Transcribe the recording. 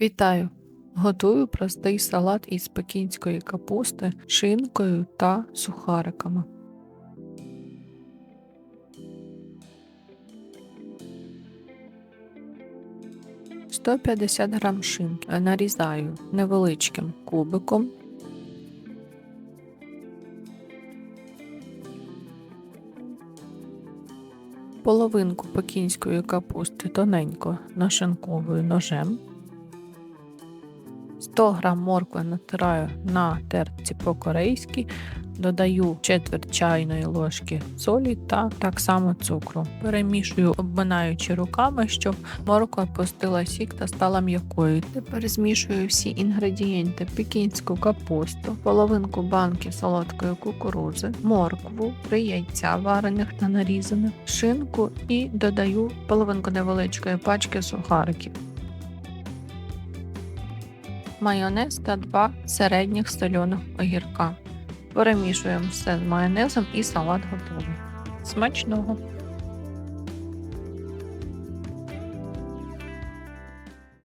Вітаю! Готую простий салат із пекінської капусти, шинкою та сухариками. – 150 грам шинки нарізаю невеличким кубиком. Половинку пекінської капусти тоненько нашинковую ножем. 100 г моркви натираю на терці по-корейськи, додаю четверть чайної ложки солі та так само цукру. Перемішую, обминаючи руками, щоб морква пустила сік та стала м'якою. Тепер змішую всі інгредієнти: пекінську капусту, половинку банки солодкої кукурузи, моркву, три яйця варених та нарізаних, шинку і додаю половинку невеличкої пачки сухариків майонез та 2 середніх соляних огірка. Перемішуємо все з майонезом і салат готовий. Смачного!